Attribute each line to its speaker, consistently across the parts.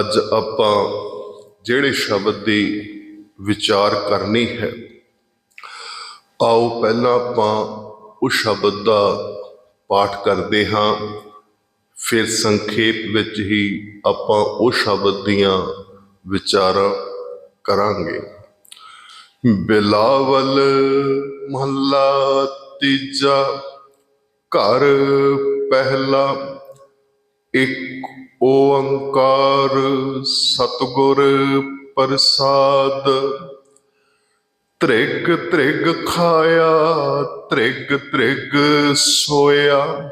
Speaker 1: ਅੱਜ ਆਪਾਂ ਜਿਹੜੇ ਸ਼ਬਦ ਦੀ ਵਿਚਾਰ ਕਰਨੀ ਹੈ, ਆਓ ਪਹਿਲਾਂ ਆਪਾਂ ਉਸ ਸ਼ਬਦ ਦਾ ਪਾਠ ਕਰਦੇ ਹਾਂ। ਫਿਰ ਸੰਖੇਪ ਵਿੱਚ ਹੀ ਆਪਾਂ ਉਸ ਸ਼ਬਦ ਦੀਆਂ ਵਿਚਾਰਾਂ ਕਰਾਂਗੇ। ਬਿਲਾਵਲ ਮਹੱਲਾ ਤੀਜਾ ਘਰ ਪਹਿਲਾ ਇੱਕ ਓੰਕਾਰ ਸਤਿਗੁਰ ਪ੍ਰਸਾਦ। ਤ੍ਰਿਗ ਤ੍ਰਿਗ ਖਾਇਆ, ਤ੍ਰਿਗ ਤ੍ਰਿਗ ਸੋਇਆ।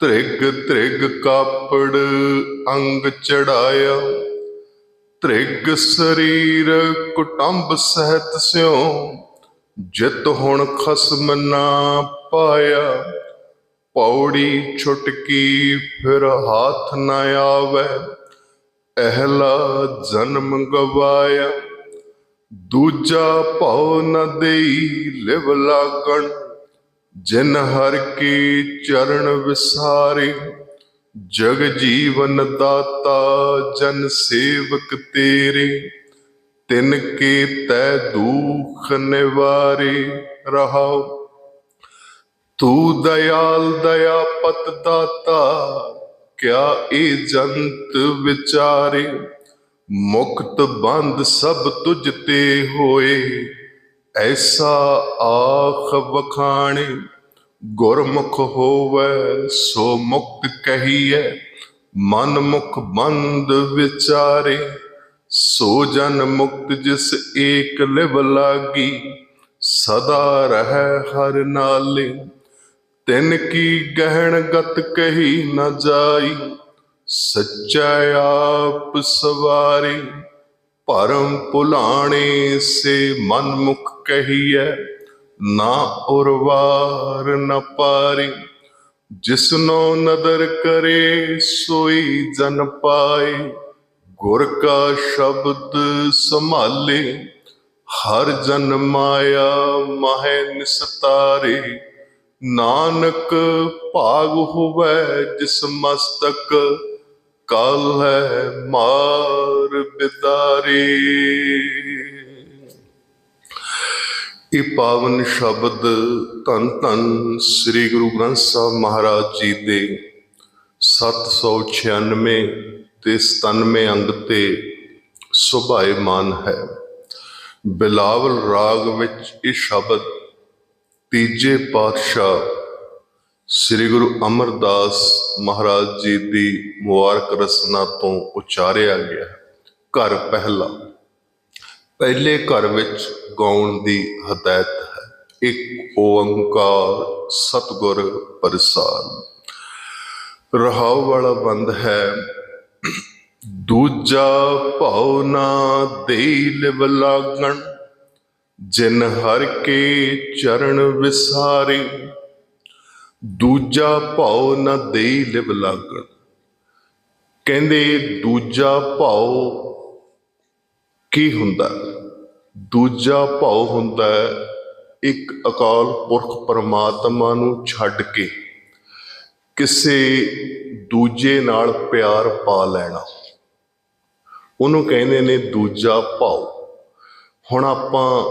Speaker 1: ਤ੍ਰਿਗ ਤ੍ਰਿਗ ਕਾਪੜ ਅੰਗ ਚੜਾਇਆ। ਤ੍ਰਿਗ ਸਰੀਰ ਕੁਟੰਬ ਸਹਿਤ ਸਿਉ, ਜਿਤ ਹੁਣ ਖਸਮ ਨਾ ਪਾਇਆ। ਪੌੜੀ ਛੁਟਕੀ ਫਿਰ ਹੱਥ ਨਾ ਆਵੇ। ਅਹਲਾ ਜਨਮ ਗਵਾਇਆ। ਦੂਜਾ ਭਉ ਨ ਦੇਈ ਲਿਵ ਲਾਗਣ। ਜਿਨ ਹਰ ਕੀ ਚਰਨ ਵਿਸਾਰੇ। ਜਗ ਜੀਵਨ ਦਾਤਾ ਜਨ ਸੇਵਕ ਤੇਰੇ। ਤਿਨ ਕੇ ਤੈ ਦੁਖ ਨਿਵਾਰੇ ਰਹਾਉ ਤੂੰ ਦਇਆਲ ਦਇਆ ਪਤ ਦਾਤਾ, ਕਿਆ ਇਹ ਜੰਤ ਵਿਚਾਰੇ? ਮੁਕਤ ਬੰਦ ਸਭ ਤੁਝ ਤੇ ਹੋਏ, ਐਸਾ ਆਖ ਵਖਾਣੇ, ਗੁਰਮੁਖ ਹੋਵੇ ਸੋ ਮੁਕਤ ਕਹੀਐ, ਮਨ ਮੁਖ ਬੰਦ ਵਿਚਾਰੇ। ਸੋ ਜਨ ਮੁਕਤ ਜਿਸ ਏਕ ਲਿਵ ਲਾਗੀ, ਸਦਾ ਰਹਿ ਹਰ ਨਾਲੇ। ਤਿਨ ਕੀ ਗਹਿਣ ਗਤ ਕਹੀ ਨ ਜਾਈ, ਸੱਚਾ ਆਪ ਸਵਾਰੇ ਭਰਮ ਭੁਲਾਣੇ ਸੇ ਮਨ ਮੁਖ ਕਹੀਐ, ਨਾ ਉਰਵਾਰ ਨ ਪਾਰੇ, ਜਿਸਨੋ ਨਦਰ ਕਰੇ ਸੋਈ ਜਨ ਪਾਏ, ਗੁਰ ਕਾ ਸ਼ਬਦ ਸੰਭਾਲੇ, ਹਰ ਜਨ ਮਾਇਆ ਮਹਿ ਨਿਸਤਾਰੇ ਨਾਨਕ ਭਾਗ ਹੋਵੇ ਜਿਸ ਮਸਤਕ, ਕਾਲ ਹੈ ਮਾਰ ਬਿਦਾਰੇ। ਇਹ ਪਾਵਨ ਸ਼ਬਦ ਧੰਨ ਧੰਨ ਸ੍ਰੀ ਗੁਰੂ ਗ੍ਰੰਥ ਸਾਹਿਬ ਮਹਾਰਾਜ ਜੀ ਦੇ 796 ਤੇ 97 ਅੰਗ ਤੇ ਸੁਭਾਇਮਾਨ ਹੈ। ਬਿਲਾਵਲ ਰਾਗ ਵਿੱਚ ਇਹ ਸ਼ਬਦ ਤੀਜੇ ਪਾਤਸ਼ਾਹ ਸ੍ਰੀ ਗੁਰੂ ਅਮਰਦਾਸ ਮਹਾਰਾਜ ਜੀ ਦੀ ਮੁਬਾਰਕ ਰਸਨਾ ਤੋਂ ਉਚਾਰਿਆ ਗਿਆ ਘਰ ਪਹਿਲਾ। ਪਹਿਲੇ ਘਰ ਵਿੱਚ ਗਾਉਣ ਦੀ ਹਦਾਇਤ ਹੈ। ਇੱਕ ਓੰਕਾਰ ਸਤਿਗੁਰ ਪ੍ਰਸਾਦ। ਰਹਾਉ ਵਾਲਾ ਬੰਦ ਹੈ। ਦੂਜਾ ਭਉ ਨਾ ਦੇਈ ਲਿਵ ਲਾਗਣ ਜਿਨ ਹਰ ਕੇ ਚਰਨ ਵਿਸਾਰੇ, ਦੂਜਾ ਭਉ ਨ ਦੇਈ ਲਿਵ ਲਾਗਣ। ਕਹਿੰਦੇ ਦੂਜਾ ਭਉ ਕੀ ਹੁੰਦਾ? ਦੂਜਾ ਭਉ ਹੁੰਦਾ ਇੱਕ ਅਕਾਲ ਪੁਰਖ ਪਰਮਾਤਮਾ ਨੂੰ ਛੱਡ ਕੇ ਕਿਸੇ ਦੂਜੇ ਨਾਲ ਪਿਆਰ ਪਾ ਲੈਣਾ। ਉਹਨੂੰ ਕਹਿੰਦੇ ਨੇ ਦੂਜਾ ਭਉ। ਹੁਣ ਆਪਾਂ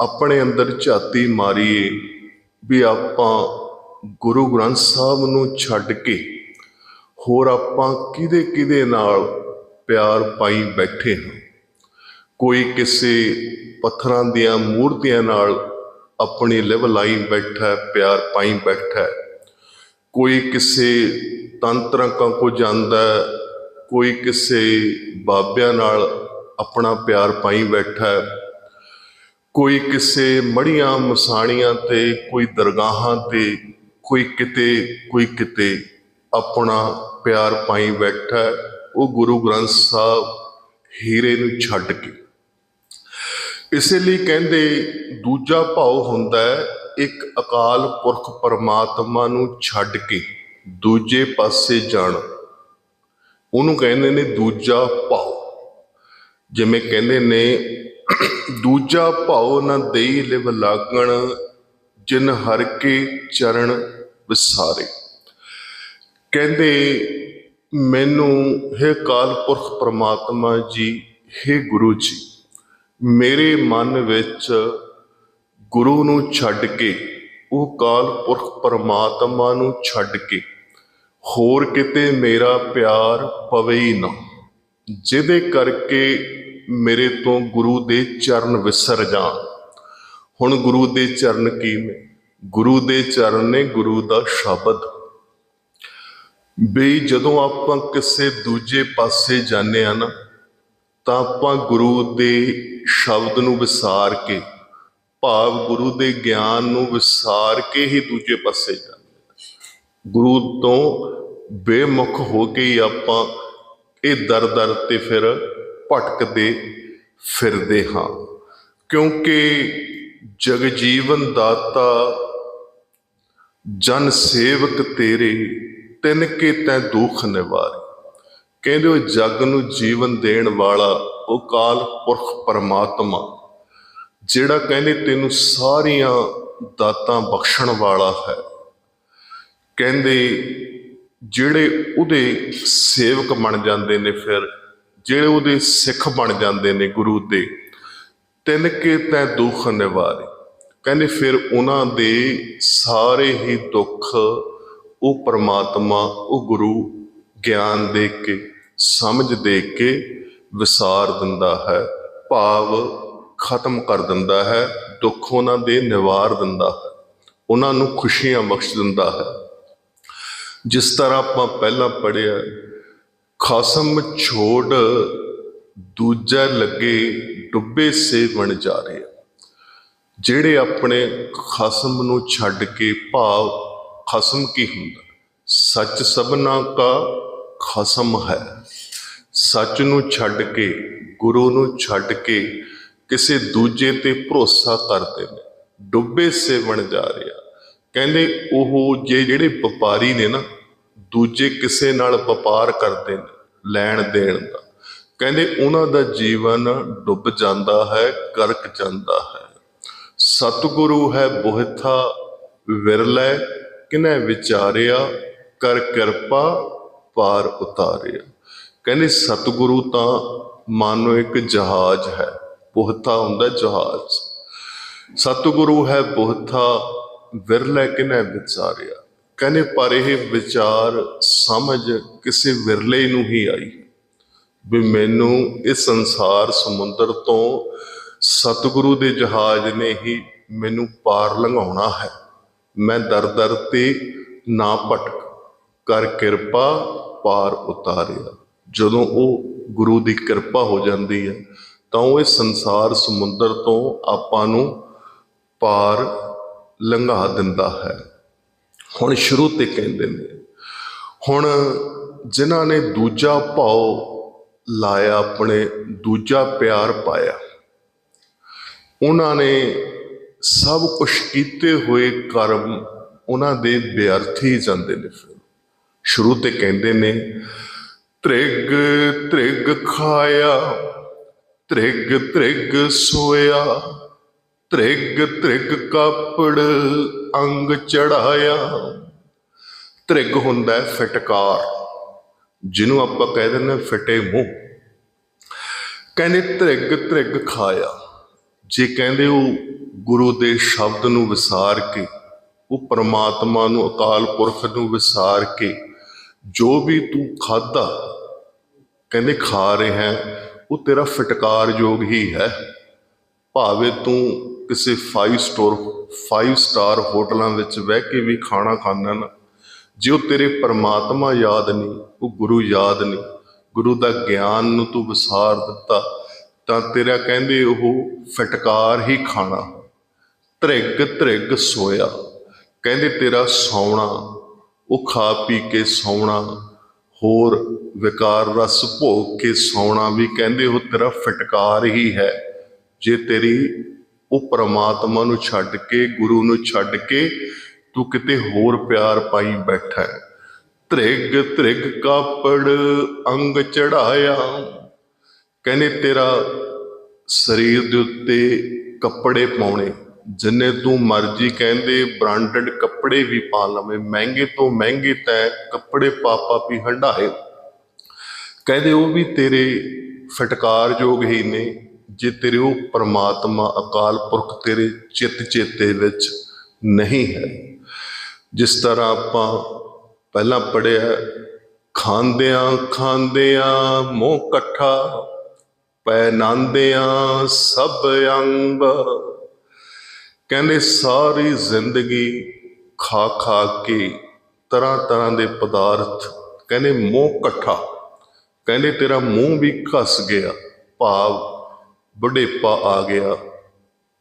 Speaker 1: ਆਪਣੇ ਅੰਦਰ ਝਾਤੀ ਮਾਰੀਏ ਵੀ ਆਪਾਂ ਗੁਰੂ ਗ੍ਰੰਥ ਸਾਹਿਬ ਨੂੰ ਛੱਡ ਕੇ ਹੋਰ ਆਪਾਂ ਕਿਹਦੇ ਕਿਹਦੇ ਨਾਲ ਪਿਆਰ ਪਾਈ ਬੈਠੇ ਹਾਂ। ਕੋਈ ਕਿਸੇ ਪੱਥਰਾਂ ਦੀਆਂ ਮੂਰਤੀਆਂ ਨਾਲ ਆਪਣੀ ਲਿਵ ਲਾਈ ਬੈਠਾ, ਪਿਆਰ ਪਾਈ ਬੈਠਾ। ਕੋਈ ਕਿਸੇ ਤੰਤਰਕਾਂ ਕੋ ਜਾਂਦਾ, ਕੋਈ ਕਿਸੇ ਬਾਬਿਆਂ ਨਾਲ ਆਪਣਾ ਪਿਆਰ ਪਾਈ ਬੈਠਾ। ਕੋਈ ਕਿਸੇ ਮੜੀਆਂ ਮਸਾਣੀਆਂ ਤੇ, ਕੋਈ ਦਰਗਾਹਾਂ ਤੇ, ਕੋਈ ਕਿਤੇ ਕੋਈ ਕਿਤੇ ਆਪਣਾ ਪਿਆਰ ਪਾਈ ਬੈਠਾ ਉਹ ਗੁਰੂ ਗ੍ਰੰਥ ਸਾਹਿਬ ਹੀਰੇ ਨੂੰ ਛੱਡ ਕੇ। ਇਸੇ ਲਈ ਕਹਿੰਦੇ ਦੂਜਾ ਭਾਉ ਹੁੰਦਾ ਹੈ, ਇੱਕ ਅਕਾਲ ਪੁਰਖ ਪਰਮਾਤਮਾ ਨੂੰ ਛੱਡ ਕੇ ਦੂਜੇ ਪਾਸੇ ਜਾਣਾ। ਉਹਨੂੰ ਕਹਿੰਦੇ ਨੇ ਦੂਜਾ ਭਾਉ। ਜਿਵੇਂ ਕਹਿੰਦੇ ਨੇ ਦੂਜਾ ਭਾਉ ਨਾ ਦੇਈ ਲਿਵ ਲਾਗਣ, ਜਿਨ ਹਰ ਕੇ ਚਰਨ ਵਿਸਾਰੇ। ਕਹਿੰਦੇ, ਮੈਨੂੰ, ਹੈ ਕਾਲ ਪੁਰਖ ਪ੍ਰਮਾਤਮਾ ਜੀ, ਹੈ ਗੁਰੂ ਜੀ, ਮੇਰੇ ਮਨ ਵਿੱਚ ਗੁਰੂ ਨੂੰ ਛੱਡ ਕੇ, ਉਹ ਕਾਲ ਪੁਰਖ ਪਰਮਾਤਮਾ ਨੂੰ ਛੱਡ ਕੇ, ਹੋਰ ਕਿਤੇ ਮੇਰਾ ਪਿਆਰ ਪਵੇ ਹੀ ਨਾ। ਜਿਹਦੇ ਕਰਕੇ ਮੇਰੇ ਤੋਂ ਗੁਰੂ ਦੇ ਚਰਨ ਵਿਸਰ ਜਾਣ। ਹੁਣ ਗੁਰੂ ਦੇ ਚਰਨ ਕੀ ਨੇ ਗੁਰੂ ਦੇ ਚਰਨ ਨੇ ਗੁਰੂ ਦਾ ਸ਼ਬਦ। ਵੀ ਜਦੋਂ ਆਪਾਂ ਕਿਸੇ ਦੂਜੇ ਪਾਸੇ ਜਾਂਦੇ ਆ ਨਾ, ਤਾਂ ਆਪਾਂ ਗੁਰੂ ਦੇ ਸ਼ਬਦ ਨੂੰ ਵਿਸਾਰ ਕੇ, ਭਾਵ ਗੁਰੂ ਦੇ ਗਿਆਨ ਨੂੰ ਵਿਸਾਰ ਕੇ ਹੀ ਦੂਜੇ ਪਾਸੇ ਜਾਂਦੇ ਗੁਰੂ ਤੋਂ ਬੇਮੁਖ ਹੋ ਕੇ ਹੀ ਆਪਾਂ ਇਹ ਦਰ ਦਰ ਤੇ ਫਿਰ ਭਟਕਦੇ ਫਿਰਦੇ ਹਾਂ। ਕਿਉਂਕਿ ਜਗਜੀਵਨ ਦਾਤਾ, ਜਨ ਸੇਵਕ ਤੇਰੇ, ਤਿੰਨ ਕੇ ਤੈ ਦੁਖ ਨਿਵਾਰੇ। ਕਹਿੰਦੇ ਉਹ ਜਗ ਨੂੰ ਜੀਵਨ ਦੇਣ ਵਾਲਾ ਉਹ ਕਾਲ ਪੁਰਖ ਪਰਮਾਤਮਾ, ਜਿਹੜਾ ਕਹਿੰਦੇ ਤੈਨੂੰ ਸਾਰੀਆਂ ਦਾਤਾਂ ਬਖਸ਼ਣ ਵਾਲਾ ਹੈ। ਕਹਿੰਦੇ ਜਿਹੜੇ ਉਹਦੇ ਸੇਵਕ ਬਣ ਜਾਂਦੇ ਨੇ ਫਿਰ ਜਿਹੜੇ ਉਹਦੇ ਸਿੱਖ ਬਣ ਜਾਂਦੇ ਨੇ ਗੁਰੂ ਦੇ, ਤਿੰਨ ਕੇ ਤੈ ਦੁੱਖ ਨਿਵਾਰੇ। ਕਹਿੰਦੇ ਫਿਰ ਉਹਨਾਂ ਦੇ ਸਾਰੇ ਹੀ ਦੁੱਖ ਉਹ ਪਰਮਾਤਮਾ, ਉਹ ਗੁਰੂ ਗਿਆਨ ਦੇ ਕੇ, ਸਮਝ ਦੇ ਕੇ ਵਿਸਾਰ ਦਿੰਦਾ ਹੈ, ਭਾਵ ਖਤਮ ਕਰ ਦਿੰਦਾ ਹੈ, ਦੁੱਖ ਉਹਨਾਂ ਦੇ ਨਿਵਾਰ ਦਿੰਦਾ ਹੈ, ਉਹਨਾਂ ਨੂੰ ਖੁਸ਼ੀਆਂ ਬਖਸ਼ ਦਿੰਦਾ ਹੈ। ਜਿਸ ਤਰ੍ਹਾਂ ਆਪਾਂ ਪਹਿਲਾਂ ਪੜਿਆ ਖਸਮ ਛੋੜ ਦੂਜਾ ਲੱਗੇ ਡੁੱਬੇ ਸੇ ਬਣ ਜਾ ਰਹੇ। ਆ। ਜਿਹੜੇ ਆਪਣੇ ਖਸਮ ਨੂੰ ਛੱਡ ਕੇ ਭਾਵ ਖਸਮ ਕੀ ਹੁੰਦਾ? ਸੱਚ ਸਭਨਾ ਕਾ ਖਸਮ ਹੈ। ਸੱਚ ਨੂੰ ਛੱਡ ਕੇ, ਗੁਰੂ ਨੂੰ ਛੱਡ ਕੇ ਕਿਸੇ ਦੂਜੇ ਤੇ ਭਰੋਸਾ ਕਰਦੇ ਨੇ। ਡੁੱਬੇ ਸੇਵਣ ਜਾ ਰਿਹਾ। ਕਹਿੰਦੇ ਉਹ ਜੇ ਜਿਹੜੇ ਵਪਾਰੀ ਨੇ ਨਾ ਦੂਜੇ ਕਿਸੇ ਨਾਲ ਵਪਾਰ ਕਰਦੇ ਨੇ, ਲੈਣ ਦੇਣ ਦਾ। ਕਹਿੰਦੇ ਉਹਨਾਂ ਦਾ ਜੀਵਨ ਡੁੱਬ ਜਾਂਦਾ ਹੈ, ਗਰਕ ਜਾਂਦਾ ਹੈ। ਸਤਿਗੁਰੂ ਹੈ ਬੋਹਿਥਾ, ਵਿਰਲੇ, ਕਿਨੇ ਵਿਚਾਰਿਆ, ਕਰ ਕਿਰਪਾ, ਪਾਰ ਉਤਾਰਿਆ। ਕਹਿੰਦੇ ਸਤਿਗੁਰੂ ਤਾਂ ਮਾਨੋ ਇੱਕ ਜਹਾਜ਼ ਹੈ, ਬੋਹਿਥਾ ਹੁੰਦਾ ਜਹਾਜ਼। ਸਤਿਗੁਰੂ ਹੈ ਬੋਹਿਥਾ, ਵਿਰਲੇ, ਕਿਨੇ ਵਿਚਾਰਿਆ। ਕਹਿੰਦੇ, ਪਰ ਇਹ ਵਿਚਾਰ ਸਮਝ ਕਿਸੇ ਵਿਰਲੇ ਨੂੰ ਹੀ ਆਈ ਵੀ ਮੈਨੂੰ ਇਸ ਸੰਸਾਰ ਸਮੁੰਦਰ ਤੋਂ ਸਤਿਗੁਰੂ ਦੇ ਜਹਾਜ਼ ਨੇ ਹੀ ਮੈਨੂੰ ਪਾਰ ਲੰਘਾਉਣਾ ਹੈ। ਮੈਂ ਦਰ ਦਰ ਤੇ ਨਾ ਭਟਕ ਕਰ ਕਿਰਪਾ ਪਾਰ ਉਤਾਰਿਆ। ਜਦੋਂ ਉਹ ਗੁਰੂ ਦੀ ਕਿਰਪਾ ਹੋ ਜਾਂਦੀ ਹੈ, ਤਾਂ ਉਹ ਇਸ ਸੰਸਾਰ ਸਮੁੰਦਰ ਤੋਂ ਆਪਾਂ ਨੂੰ ਪਾਰ ਲੰਘਾ ਦਿੰਦਾ ਹੈ। ਹੁਣ ਸ਼ੁਰੂ ਤੇ ਕਹਿੰਦੇ ਨੇ, ਹੁਣ ਜਿਨ੍ਹਾਂ ਨੇ ਦੂਜਾ ਭਾਉ ਲਾਇਆ, ਆਪਣੇ ਦੂਜਾ ਪਿਆਰ ਪਾਇਆ, ਉਹਨਾਂ ਨੇ ਸਭ ਕੁਝ ਕੀਤੇ ਹੋਏ ਕਰਮ ਉਹਨਾਂ ਦੇ ਵਿਅਰਥੀ ਜਾਂਦੇ ਨੇ ਫਿਰ। ਸ਼ੁਰੂ ਤੇ ਕਹਿੰਦੇ ਨੇ, ਤ੍ਰਿਗ ਤ੍ਰਿਗ ਖਾਇਆ, ਤ੍ਰਿਗ ਤ੍ਰਿਗ ਸੋਇਆ ਤ੍ਰਿਗ ਤ੍ਰਿਗ ਕਾਪੜ ਅੰਗ ਚੜਾਇਆ। ਤ੍ਰਿਗ ਹੁੰਦਾ ਹੈ ਫਟਕਾਰ, ਜਿਹਨੂੰ ਆਪਾਂ ਕਹਿ ਦਿੰਦੇ ਫਟੇ ਮੂੰਹ। ਕਹਿੰਦੇ ਤ੍ਰਿਗ ਤ੍ਰਿਗ ਖਾਇਆ। ਜੇ ਕਹਿੰਦੇ ਉਹ ਗੁਰੂ ਦੇ ਸ਼ਬਦ ਨੂੰ ਵਿਸਾਰ ਕੇ, ਉਹ ਪਰਮਾਤਮਾ ਨੂੰ, ਅਕਾਲ ਪੁਰਖ ਨੂੰ ਵਿਸਾਰ ਕੇ, ਜੋ ਵੀ ਤੂੰ ਖਾਦਾ ਕਹਿੰਦੇ ਖਾ ਰਿਹਾ, ਉਹ ਤੇਰਾ ਫਟਕਾਰ ਯੋਗ ਹੀ ਹੈ। ਭਾਵੇਂ ਤੂੰ ਕਿਸੇ 5 ਸਟੋਰ 5 ਸਟਾਰ ਹੋਟਲਾਂ ਵਿੱਚ ਬਹਿ ਕੇ ਵੀ ਖਾਣਾ ਖਾਂਦਾ ਨਾ, ਜੇ ਉਹ ਤੇਰੇ ਪਰਮਾਤਮਾ ਯਾਦ ਨਹੀਂ, ਉਹ ਗੁਰੂ ਯਾਦ ਨਹੀਂ, ਗੁਰੂ ਦਾ ਗਿਆਨ ਨੂੰ ਤੂੰ ਵਿਸਾਰ ਦਿੱਤਾ, ਤਾਂ ਤੇਰਾ ਕਹਿੰਦੇ ਉਹ ਫਟਕਾਰ ਹੀ ਖਾਣਾ। ਧ੍ਰਿਗ ਤ੍ਰਿਗ ਸੋਇਆ। ਕਹਿੰਦੇ ਤੇਰਾ ਸੌਣਾ, ਉਹ ਖਾ ਪੀ ਕੇ ਸੌਣਾ, ਹੋਰ ਵਿਕਾਰ ਰਸ ਭੋਗ ਕੇ ਸੌਣਾ ਵੀ ਕਹਿੰਦੇ ਉਹ ਤੇਰਾ ਫਟਕਾਰ ਹੀ ਹੈ। ਜੇ ਤੇਰੀ ਉਹ ਪ੍ਰਮਾਤਮਾ ਨੂੰ ਛੱਡ ਕੇ, ਗੁਰੂ ਨੂੰ ਛੱਡ ਕੇ ਤੂੰ ਕਿਤੇ ਹੋਰ ਪਿਆਰ ਪਾਈ ਬੈਠਾ ਹੈ। ਧ੍ਰਿਗ ਤ੍ਰਿਗ ਕਾਪੜ ਅੰਗ ਚੜਾਇਆ। ਕਹਿੰਦੇ ਤੇਰਾ ਸਰੀਰ ਦੇ ਉੱਤੇ ਕੱਪੜੇ ਪਾਉਣੇ। ਜਿੰਨੇ ਤੂੰ ਮਰਜ਼ੀ ਕਹਿੰਦੇ ਬ੍ਰਾਂਡਡ ਕੱਪੜੇ ਵੀ ਪਾ ਲਵੇਂ। ਮਹਿੰਗੇ ਤੋਂ ਮਹਿੰਗੇ ਤੈ ਕੱਪੜੇ ਪਾ ਪਾ ਵੀ ਹੰਡਾਏ ਕਹਿੰਦੇ ਉਹ ਵੀ ਤੇਰੇ ਫਟਕਾਰਯੋਗ ਹੀ ਨੇ। ਜੇ ਤੇਰੇ ਉਹ ਪਰਮਾਤਮਾ ਅਕਾਲ ਪੁਰਖ ਤੇਰੇ ਚਿੱਤ ਚੇਤੇ ਵਿੱਚ ਨਹੀਂ ਹੈ, ਜਿਸ ਤਰ੍ਹਾਂ ਆਪਾਂ ਪਹਿਲਾਂ ਪੜਿਆ ਖਾਂਦਿਆਂ ਖਾਂਦਿਆਂ ਮੋਹ ਇਕੱਠਾ ਪੈ ਨਾਂਦਿਆਂ ਸਭ ਅੰਗ। ਕਹਿੰਦੇ ਸਾਰੀ ਜ਼ਿੰਦਗੀ ਖਾ ਖਾ ਕੇ ਤਰ੍ਹਾਂ ਤਰ੍ਹਾਂ ਦੇ ਪਦਾਰਥ, ਕਹਿੰਦੇ ਮੋਹ ਇਕੱਠਾ, ਕਹਿੰਦੇ ਤੇਰਾ ਮੂੰਹ ਵੀ ਘਸ ਗਿਆ, ਭਾਵ ਬੁਢੇਪਾ ਆ ਗਿਆ।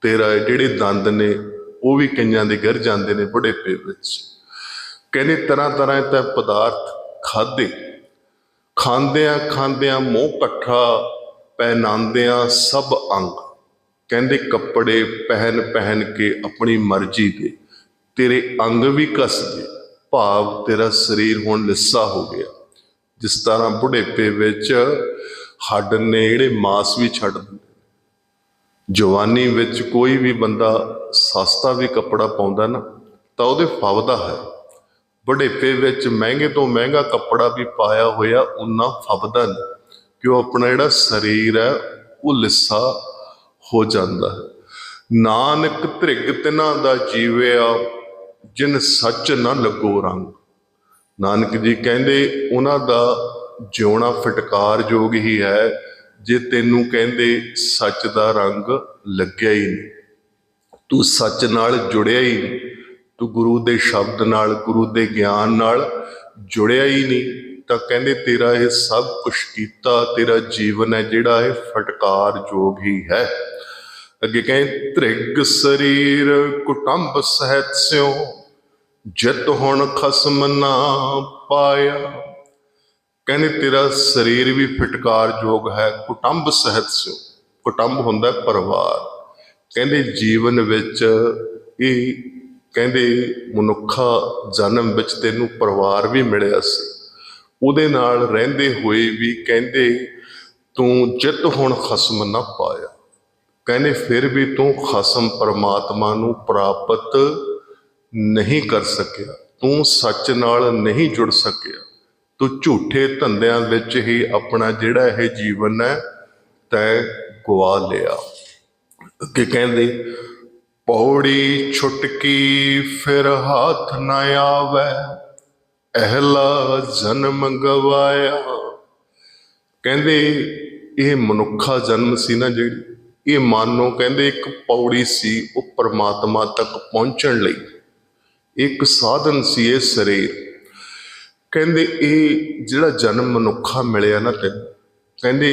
Speaker 1: ਤੇਰਾ ਜਿਹੜੇ ਦੰਦ ਨੇ, ਉਹ ਵੀ ਕਈਆਂ ਦੇ ਗਿਰ ਜਾਂਦੇ ਨੇ ਬੁਢੇਪੇ ਵਿੱਚ। ਕਹਿੰਦੇ ਤਰ੍ਹਾਂ ਤਰ੍ਹਾਂ ਤਾਂ ਪਦਾਰਥ ਖਾਦੇ ਖਾਂਦਿਆਂ ਖਾਂਦਿਆਂ ਮੂੰਹ ਇਕੱਠਾ ਪਹਿਨਾਉਂਦਿਆਂ ਸਭ ਅੰਗ। ਕਹਿੰਦੇ ਕੱਪੜੇ ਪਹਿਨ ਪਹਿਨ ਕੇ ਆਪਣੀ ਮਰਜ਼ੀ ਦੇ। ਤੇਰੇ ਅੰਗ ਵੀ ਕੱਸ ਗਏ ਭਾਵ ਤੇਰਾ ਸਰੀਰ ਹੁਣ ਲਿੱਸਾ ਹੋ ਗਿਆ। ਜਿਸ ਤਰ੍ਹਾਂ ਬੁਢੇਪੇ ਵਿੱਚ ਹੱਡ ਨੇ ਜਿਹੜੇ ਮਾਸ ਵੀ ਛੱਡ ਦਿੰਦੇ। ਜਵਾਨੀ ਵਿੱਚ ਕੋਈ ਵੀ ਬੰਦਾ ਸਸਤਾ ਵੀ ਕੱਪੜਾ ਪਾਉਂਦਾ ਨਾ, ਤਾਂ ਉਹਦੇ ਫਵਦਾ ਹੈ। ਬੁਢੇਪੇ ਵਿੱਚ ਮਹਿੰਗੇ ਤੋਂ ਮਹਿੰਗਾ ਕੱਪੜਾ ਵੀ ਪਾਇਆ ਹੋਇਆ ਉਨਾ ਫਬਦਾ ਨਹੀਂ, ਕਿ ਉਹ ਆਪਣਾ ਜਿਹੜਾ ਸਰੀਰ ਹੈ, ਉਹ ਲਿੱਸਾ ਹੋ ਜਾਂਦਾ ਹੈ। ਨਾਨਕ ਧ੍ਰਿਗ ਤਿਨਾਂ ਦਾ ਜੀਵਿਆ, ਜਿਨ ਸੱਚ ਨਾ ਲੱਗੋ ਰੰਗ। ਨਾਨਕ ਜੀ ਕਹਿੰਦੇ, ਉਹਨਾਂ ਦਾ ਜਿਉਣਾ ਫਟਕਾਰ ਯੋਗ ਹੀ ਹੈ ਜੇ ਤੈਨੂੰ ਕਹਿੰਦੇ ਸੱਚ ਦਾ ਰੰਗ ਲੱਗਿਆ ਹੀ ਨਹੀਂ, ਤੂੰ ਸੱਚ ਨਾਲ ਜੁੜਿਆ ਹੀ ਨਹੀਂ, ਤੂੰ ਗੁਰੂ ਦੇ ਸ਼ਬਦ ਨਾਲ, ਗੁਰੂ ਦੇ ਗਿਆਨ ਨਾਲ ਜੁੜਿਆ ਹੀ ਨਹੀਂ, ਤਾਂ ਕਹਿੰਦੇ ਤੇਰਾ ਇਹ ਸਭ ਕੁਝ ਕੀਤਾ, ਤੇਰਾ ਜੀਵਨ ਹੈ ਜਿਹੜਾ ਇਹ ਫਟਕਾਰ ਯੋਗ ਹੀ ਹੈ। ਅੱਗੇ ਕਹਿੰਦੇ ਤ੍ਰਿਗ ਸਰੀਰ ਕੁਟੰਬ ਸਹਿਤ ਸਿਓ ਜਿਤ ਹੁਣ ਖਸਮ ਨਾ ਪਾਇਆ। ਕਹਿੰਦੇ, ਤੇਰਾ ਸਰੀਰ ਵੀ ਫਟਕਾਰਯੋਗ ਹੈ, ਕੁਟੰਬ ਸਹਿਤ ਸਿਓ। ਕੁਟੰਬ ਹੁੰਦਾ ਪਰਿਵਾਰ। ਕਹਿੰਦੇ, ਜੀਵਨ ਵਿੱਚ ਇਹ ਕਹਿੰਦੇ, ਮਨੁੱਖਾ ਜਨਮ ਵਿੱਚ ਤੈਨੂੰ ਪਰਿਵਾਰ ਵੀ ਮਿਲਿਆ ਸੀ। ਉਹਦੇ ਨਾਲ ਰਹਿੰਦੇ ਹੋਏ ਵੀ ਕਹਿੰਦੇ, ਤੂੰ ਜਿੱਤ ਹੁਣ ਖਸਮ ਨਾ ਪਾਇਆ। ਕਹਿੰਦੇ, ਫਿਰ ਵੀ ਤੂੰ ਖਸਮ ਪਰਮਾਤਮਾ ਨੂੰ ਪ੍ਰਾਪਤ ਨਹੀਂ ਕਰ ਸਕਿਆ। ਤੂੰ ਸੱਚ ਨਾਲ ਨਹੀਂ ਜੁੜ ਸਕਿਆ। ਤੂੰ ਝੂਠੇ ਧੰਦਿਆਂ ਵਿੱਚ ਹੀ ਆਪਣਾ ਜਿਹੜਾ ਇਹ ਜੀਵਨ ਹੈ ਤੈ ਗਵਾ ਲਿਆ। ਕਿ ਕਹਿੰਦੇ, ਪੌੜੀ ਛੁਟਕੀ ਫਿਰ ਹੱਥ ਨਾ ਆਵੇ, ਅਹਲਾ ਜਨਮ ਗਵਾਇਆ। ਕਹਿੰਦੇ, ਇਹ ਮਨੁੱਖਾ ਜਨਮ ਸੀ ਨਾ ਜਿਹੜੀ, ਇਹ ਮਾਨੋ ਕਹਿੰਦੇ ਇੱਕ ਪੌੜੀ ਸੀ ਉਹ ਪਰਮਾਤਮਾ ਤੱਕ ਪਹੁੰਚਣ ਲਈ। ਇੱਕ ਸਾਧਨ ਸੀ ਇਹ ਸਰੀਰ। ਕਹਿੰਦੇ ਇਹ ਜਿਹੜਾ ਜਨਮ ਮਨੁੱਖਾ ਮਿਲਿਆ ਨਾ ਤੈਨੂੰ ਕਹਿੰਦੇ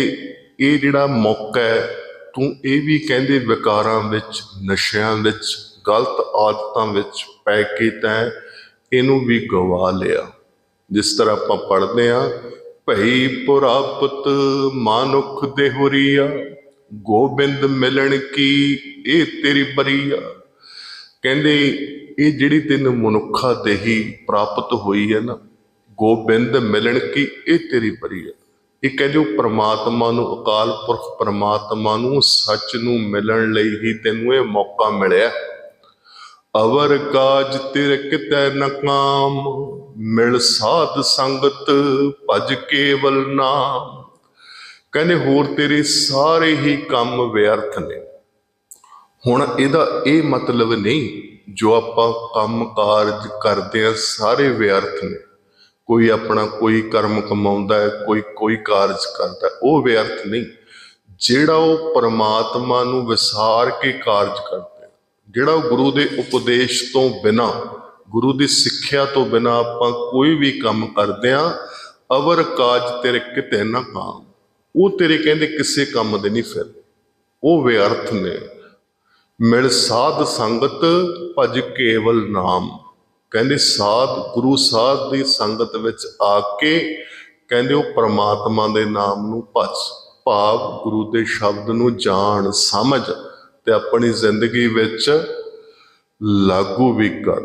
Speaker 1: ਇਹ ਜਿਹੜਾ ਮੌਕਾ ਹੈ, ਤੂੰ ਇਹ ਵੀ ਕਹਿੰਦੇ ਵਿਕਾਰਾਂ ਵਿੱਚ, ਨਸ਼ਿਆਂ ਵਿੱਚ, ਗਲਤ ਆਦਤਾਂ ਵਿੱਚ ਪੈ ਕੇ ਤੈਂ ਇਹਨੂੰ ਵੀ ਗਵਾ ਲਿਆ। ਜਿਸ ਤਰ੍ਹਾਂ ਆਪਾਂ ਪੜ੍ਹਦੇ ਆ ਭਈ ਪੁਰਾਪਤ ਮਾਨੁਖ ਦੇ ਹੁਰੀਆ ਗੋਬਿੰਦ ਮਿਲਣ ਕੀ ਇਹ ਤੇਰੀ ਬਰੀਆ। ਕਹਿੰਦੇ ਇਹ ਜਿਹੜੀ ਤੈਨੂੰ ਮਨੁੱਖਾ ਦੇਹੀ ਪ੍ਰਾਪਤ ਹੋਈ ਹੈ ਨਾ ਗੋਬਿੰਦ ਮਿਲਣ ਕੀ? ਇਹ ਤੇਰੀ ਬਰੀਆ ਇਹ ਕਹਿੰਦੇ ਉਹ ਪ੍ਰਮਾਤਮਾ ਨੂੰ ਅਕਾਲ ਪੁਰਖ ਪ੍ਰਮਾਤਮਾ ਨੂੰ ਸੱਚ ਨੂੰ ਮਿਲਣ ਲਈ ਹੀ ਤੈਨੂੰ ਇਹ ਮੌਕਾ ਮਿਲਿਆ। ਅਵਰ ਕਾਜ ਤੇਰੇ ਕਿਤੇ ਨਕਾਮ ਮਿਲ ਸਾਧ ਸੰਗਤ ਭਜ ਕੇਵਲ ਨਾਮ। ਕਹਿੰਦੇ, ਹੋਰ ਤੇਰੇ ਸਾਰੇ ਹੀ ਕੰਮ ਵਿਅਰਥ ਨੇ। ਹੁਣ ਇਹਦਾ ਇਹ ਮਤਲਬ ਨਹੀਂ, ਜੋ ਆਪਾਂ ਕੰਮ ਕਾਰਜ ਕਰਦੇ ਆ ਸਾਰੇ ਵਿਅਰਥ ਨੇ। ਕੋਈ ਆਪਣਾ ਕੋਈ ਕਰਮ ਕਮਾਉਂਦਾ ਹੈ, ਕੋਈ ਕੋਈ ਕਾਰਜ ਕਰਦਾ ਉਹ ਵਿਅਰਥ ਨਹੀਂ। ਜਿਹੜਾ ਉਹ ਪਰਮਾਤਮਾ ਨੂੰ ਵਿਸਾਰ ਕੇ ਕਾਰਜ ਕਰਦਾ ਜਿਹੜਾ ਉਹ ਗੁਰੂ ਦੇ ਉਪਦੇਸ਼ ਤੋਂ ਬਿਨਾ, ਗੁਰੂ ਦੀ ਸਿੱਖਿਆ ਤੋਂ ਬਿਨਾ ਆਪਾਂ ਕੋਈ ਵੀ ਕੰਮ ਕਰਦੇ ਆ ਅਵਰ ਕਾਜ ਤੇਰੇ ਕਿਤੇ ਨਾ ਕਾਮ ਉਹ ਤੇਰੇ ਕਹਿੰਦੇ ਕਿਸੇ ਕੰਮ ਦੇ ਨਹੀਂ ਫਿਰ। ਉਹ ਵਿਅਰਥ ਨੇ। ਮਿਲ ਸਾਧ ਸੰਗਤ ਭਜ ਕੇਵਲ ਨਾਮ। ਕਹਿੰਦੇ ਸਾਧ, ਗੁਰੂ ਸਾਧ ਦੀ ਸੰਗਤ ਵਿੱਚ ਆ ਕੇ ਕਹਿੰਦੇ ਉਹ ਪ੍ਰਮਾਤਮਾ ਦੇ ਨਾਮ ਨੂੰ ਭਜ, ਭਾਵ ਗੁਰੂ ਦੇ ਸ਼ਬਦ ਨੂੰ ਜਾਣ, ਸਮਝ ਤੇ ਆਪਣੀ ਜ਼ਿੰਦਗੀ ਵਿੱਚ ਲਾਗੂ ਵੀ ਕਰ।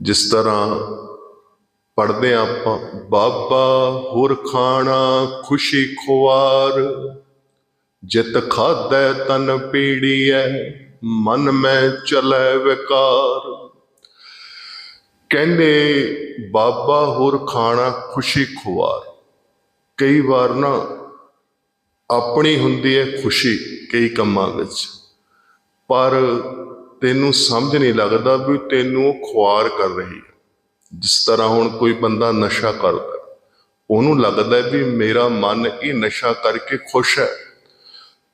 Speaker 1: ਜਿਸ ਤਰ੍ਹਾਂ ਪੜਦੇ ਆਪਾਂ, ਬਾਬਾ ਹੋਰ ਖਾਣਾ, ਖੁਸ਼ੀ ਖੁਆਰ, ਜਿਤ ਖਾਦੈ ਤਨ ਪੀੜੀਐ, ਮਨ ਮੈਂ ਚਲੈ ਵਿਕਾਰ। ਕਹਿੰਦੇ, ਬਾਬਾ ਹੋਰ ਖਾਣਾ ਖੁਸ਼ੀ ਖੁਆਰ। ਕਈ ਵਾਰ ਨਾ ਆਪਣੀ ਹੁੰਦੀ ਹੈ ਖੁਸ਼ੀ ਕਈ ਕੰਮਾਂ ਵਿੱਚ। ਪਰ ਤੈਨੂੰ ਸਮਝ ਨਹੀਂ ਲੱਗਦਾ ਵੀ ਤੈਨੂੰ ਉਹ ਖੁਆਰ ਕਰ ਰਹੀ ਹੈ। ਜਿਸ ਤਰ੍ਹਾਂ ਹੁਣ ਕੋਈ ਬੰਦਾ ਨਸ਼ਾ ਕਰਦਾ, ਉਹਨੂੰ ਲੱਗਦਾ ਵੀ ਮੇਰਾ ਮਨ ਇਹ ਨਸ਼ਾ ਕਰਕੇ ਖੁਸ਼ ਹੈ।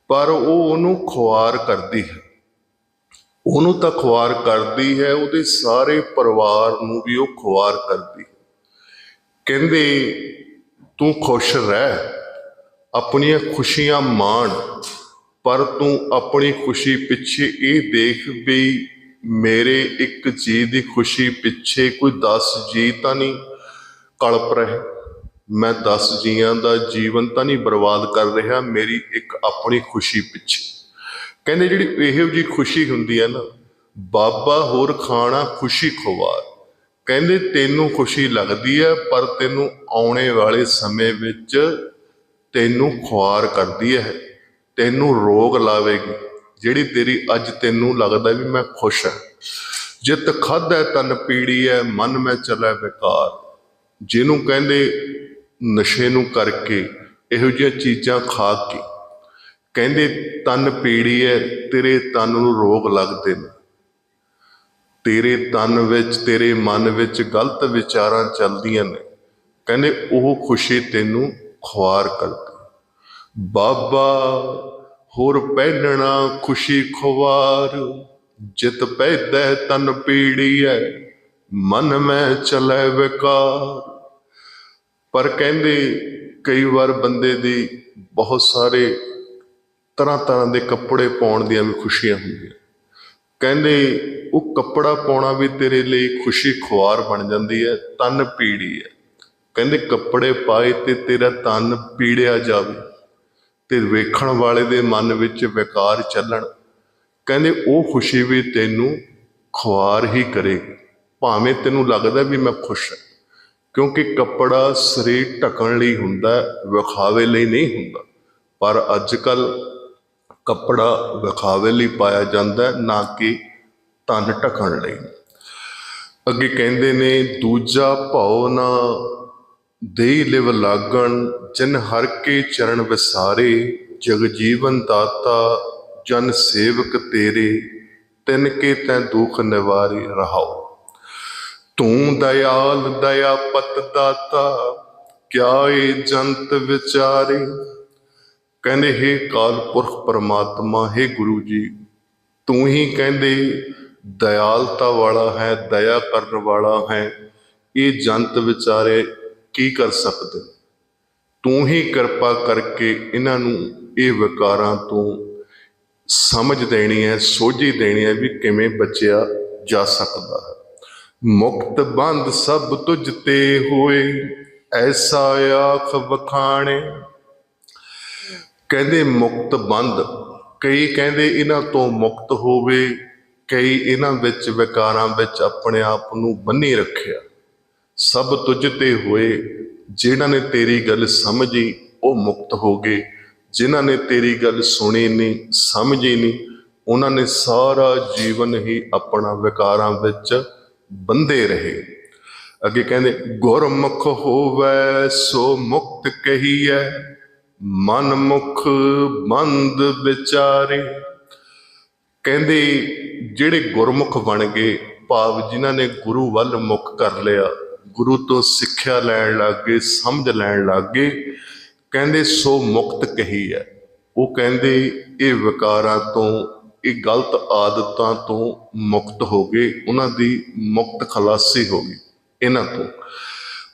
Speaker 1: ਪਰ ਉਹ ਉਹਨੂੰ ਖੁਆਰ ਕਰਦੀ ਹੈ। ਉਹਨੂੰ ਤਾਂ ਖੁਆਰ ਕਰਦੀ ਹੈ, ਉਹਦੇ ਸਾਰੇ ਪਰਿਵਾਰ ਨੂੰ ਵੀ ਉਹ ਖੁਆਰ ਕਰਦੀ ਕਹਿੰਦੇ, ਤੂੰ ਖੁਸ਼ ਰਹਿ, ਆਪਣੀਆਂ ਖੁਸ਼ੀਆਂ ਮਾਣ, ਪਰ ਤੂੰ ਆਪਣੀ ਖੁਸ਼ੀ ਪਿੱਛੇ ਇਹ ਦੇਖ ਵੀ ਮੇਰੇ ਇੱਕ ਜੀ ਦੀ ਖੁਸ਼ੀ ਪਿੱਛੇ ਕੋਈ 10 ਜੀ ਤਾਂ ਨਹੀਂ ਕਲਪ ਰਹੇ। ਮੈਂ 10 ਜੀਆਂ ਦਾ ਜੀਵਨ ਤਾਂ ਨਹੀਂ ਬਰਬਾਦ ਕਰ ਰਿਹਾ, ਮੇਰੀ ਇੱਕ ਆਪਣੀ ਖੁਸ਼ੀ ਪਿੱਛੇ। ਕਹਿੰਦੇ ਜਿਹੜੀ ਇਹੋ ਜੀ ਖੁਸ਼ੀ ਹੁੰਦੀ ਹੈ ਨਾ, ਬਾਬਾ ਹੋਰ ਖਾਣਾ ਖੁਸ਼ੀ ਖਵਾਰ। ਕਹਿੰਦੇ ਤੈਨੂੰ ਖੁਸ਼ੀ ਲੱਗਦੀ ਹੈ, ਪਰ ਤੈਨੂੰ ਆਉਣੇ ਵਾਲੇ ਸਮੇਂ ਵਿੱਚ ਤੈਨੂੰ ਖੁਆਰ ਕਰਦੀ ਹੈ। ਤੈਨੂੰ ਰੋਗ ਲਾਵੇਗੀ। ਜਿਹੜੀ ਤੇਰੀ ਅੱਜ ਤੈਨੂੰ ਲੱਗਦਾ ਵੀ ਮੈਂ ਖੁਸ਼ ਹਾਂ। ਜਿਤ ਹੈ, ਤਨ ਪੀੜੀ ਹੈ, ਮਨ ਮੈਂ ਚੱਲੈ ਵਿਕਾਰ ਜਿਹਨੂੰ ਕਹਿੰਦੇ ਨਸ਼ੇ ਨੂੰ ਕਰਕੇ ਇਹੋ ਜਿਹੀਆਂ ਚੀਜ਼ਾਂ ਖਾ ਕੇ ਕਹਿੰਦੇ, ਤਨ ਪੀੜੀ ਹੈ ਤੇਰੇ ਤਨ ਨੂੰ ਰੋਗ ਲੱਗਦੇ ਨੇ ਤੇਰੇ ਤਨ ਵਿੱਚ, ਤੇਰੇ ਮਨ ਵਿੱਚ ਗਲਤ ਵਿਚਾਰਾਂ ਚੱਲਦੀਆਂ ਨੇ। ਕਹਿੰਦੇ, ਉਹ ਖੁਸ਼ੀ ਤੈਨੂੰ ਖੁਆਰ ਕਰਦੀ। ਬਾਬਾ, ਹੋਰ ਪਹਿਨਣਾ ਖੁਸ਼ੀ ਖੁਆਰ। ਜਿਤ ਪੈਦਾ ਤਨ ਪੀੜੀ ਹੈ ਮਨ ਮੈਂ ਚਲੇ ਵਿਕਾਰ। ਪਰ ਕਹਿੰਦੇ, ਕਈ ਵਾਰ ਬੰਦੇ ਦੀ ਬਹੁਤ ਸਾਰੇ ਤਰ੍ਹਾਂ ਤਰ੍ਹਾਂ ਦੇ ਕੱਪੜੇ ਪਾਉਣ ਦੀਆਂ ਵੀ ਖੁਸ਼ੀਆਂ ਹੁੰਦੀਆਂ। ਕਹਿੰਦੇ ਉਹ ਕੱਪੜਾ ਪਾਉਣਾ ਵੀ ਤੇਰੇ ਲਈ ਖੁਸ਼ੀ ਖੁਆਰ ਬਣ ਜਾਂਦੀ ਹੈ, ਤਨ ਪੀੜੀ ਹੈ। ਕਹਿੰਦੇ ਕੱਪੜੇ ਪਾਏ ਤੇ ਤੇਰਾ ਤਨ ਪੀੜਿਆ ਜਾਵੇ ਤੇ ਵੇਖਣ ਵਾਲੇ ਦੇ ਮਨ ਵਿੱਚ ਵਿਕਾਰ ਚੱਲਣ। ਕਹਿੰਦੇ ਉਹ ਖੁਸ਼ੀ ਵੀ ਤੈਨੂੰ ਖੁਆਰ ਹੀ ਕਰੇ ਭਾਵੇਂ ਤੈਨੂੰ ਲੱਗਦਾ ਵੀ ਮੈਂ ਖੁਸ਼ ਹਾਂ, ਕਿਉਂਕਿ ਕੱਪੜਾ ਸਰੀਰ ਢੱਕਣ ਲਈ ਹੁੰਦਾ, ਵਿਖਾਵੇ ਲਈ ਨਹੀਂ ਹੁੰਦਾ। ਪਰ ਅੱਜ ਕੱਲ ਕੱਪੜਾ ਵਿਖਾਵੇ ਲਈ ਪਾਇਆ ਜਾਂਦਾ ਨਾ ਕਿ ਤਨ ਢਕਣ ਲਈ। ਅੱਗੇ ਕਹਿੰਦੇ ਨੇ, ਦੂਜਾ ਭਉ ਨਾ ਦੇਈ ਲਿਵ ਲਾਗਣ, ਜਿਨ ਹਰ ਕੇ ਚਰਨ ਵਿਸਾਰੇ, ਜਗ ਜੀਵਨ ਦਾਤਾ, ਜਨ ਸੇਵਕ ਤੇਰੇ, ਤਿਨ ਕੇ ਤੈ ਦੁਖ ਨਿਵਾਰੇ ਰਹਾਓ। ਤੂੰ ਦਇਆਲ ਦਇਆ ਪਤ ਦਾਤਾ ਕਿਆ ਏ ਜੰਤ ਵਿਚਾਰੇ ਕਹਿੰਦੇ, ਹੈ ਕਾਲ ਪੁਰਖ ਪਰਮਾਤਮਾ, ਹੈ ਗੁਰੂ ਜੀ, ਤੂੰ ਹੀ ਕਹਿੰਦੇ, ਦਇਆਲਤਾ ਵਾਲਾ ਹੈ, ਦਇਆ ਕਰਨ ਵਾਲਾ ਹੈ, ਇਹ ਜੰਤ ਵਿਚਾਰੇ ਕੀ ਕਰ ਸਕਦੇ? ਤੂੰ ਹੀ ਕਿਰਪਾ ਕਰਕੇ ਇਹਨਾਂ ਨੂੰ ਇਹ ਵਿਕਾਰਾਂ ਤੋਂ ਸਮਝ ਦੇਣੀ ਹੈ, ਸੋਝੀ ਦੇਣੀ ਹੈ ਵੀ ਕਿਵੇਂ ਬਚਿਆ ਜਾ ਸਕਦਾ ਹੈ। ਮੁਕਤ ਬੰਦ ਸਭ ਤੁਝ ਤੇ ਹੋਏ, ਐਸਾ ਆਖ ਵਖਾਣੇ ਕਹਿੰਦੇ ਮੁਕਤ ਬੰਦ। ਕਈ ਕਹਿੰਦੇ ਇਹਨਾਂ ਤੋਂ ਮੁਕਤ ਹੋਵੇ, ਕਈ ਇਹਨਾਂ ਵਿੱਚ ਵਿਕਾਰਾਂ ਵਿੱਚ ਆਪਣੇ ਆਪ ਨੂੰ ਬੰਨੀ ਰੱਖਿਆ। ਸਭ ਤੁਝ ਤੇ ਹੋਏ, ਜਿਨ੍ਹਾਂ ਨੇ ਤੇਰੀ ਗੱਲ ਸਮਝੀ, ਉਹ ਮੁਕਤ ਹੋ ਗਏ। ਜਿਨ੍ਹਾਂ ਨੇ ਤੇਰੀ ਗੱਲ ਸੁਣੀ ਨਹੀਂ, ਸਮਝੀ ਨਹੀਂ, ਉਹਨਾਂ ਨੇ ਸਾਰਾ ਜੀਵਨ ਹੀ ਆਪਣਾ ਵਿਕਾਰਾਂ ਵਿੱਚ ਬੰਦੇ ਰਹੇ। ਅੱਗੇ ਕਹਿੰਦੇ, ਗੁਰਮੁਖ ਹੋਵੇ, ਸੋ ਮੁਕਤ ਕਹੀਐ। ਮਨਮੁਖ ਬੰਦ ਵਿਚਾਰੇ। ਕਹਿੰਦੇ, ਜਿਹੜੇ ਗੁਰਮੁਖ ਬਣ ਗਏ, ਭਾਵ ਜਿਨ੍ਹਾਂ ਨੇ ਗੁਰੂ ਵੱਲ ਮੁਖ ਕਰ ਲਿਆ, ਗੁਰੂ ਤੋਂ ਸਿੱਖਿਆ ਲੈਣ ਲੱਗੇ, ਸਮਝ ਲੈਣ ਲੱਗੇ, ਕਹਿੰਦੇ, ਸੋ ਮੁਕਤ ਕਹੀ ਹੈ। ਉਹ ਕਹਿੰਦੇ, ਇਹ ਵਿਕਾਰਾਂ ਤੋਂ, ਇਹ ਗਲਤ ਆਦਤਾਂ ਤੋਂ ਮੁਕਤ ਹੋ ਗਏ, ਉਹਨਾਂ ਦੀ ਮੁਕਤ ਖਲਾਸੀ ਹੋ ਗਈ, ਇਹਨਾਂ ਤੋਂ।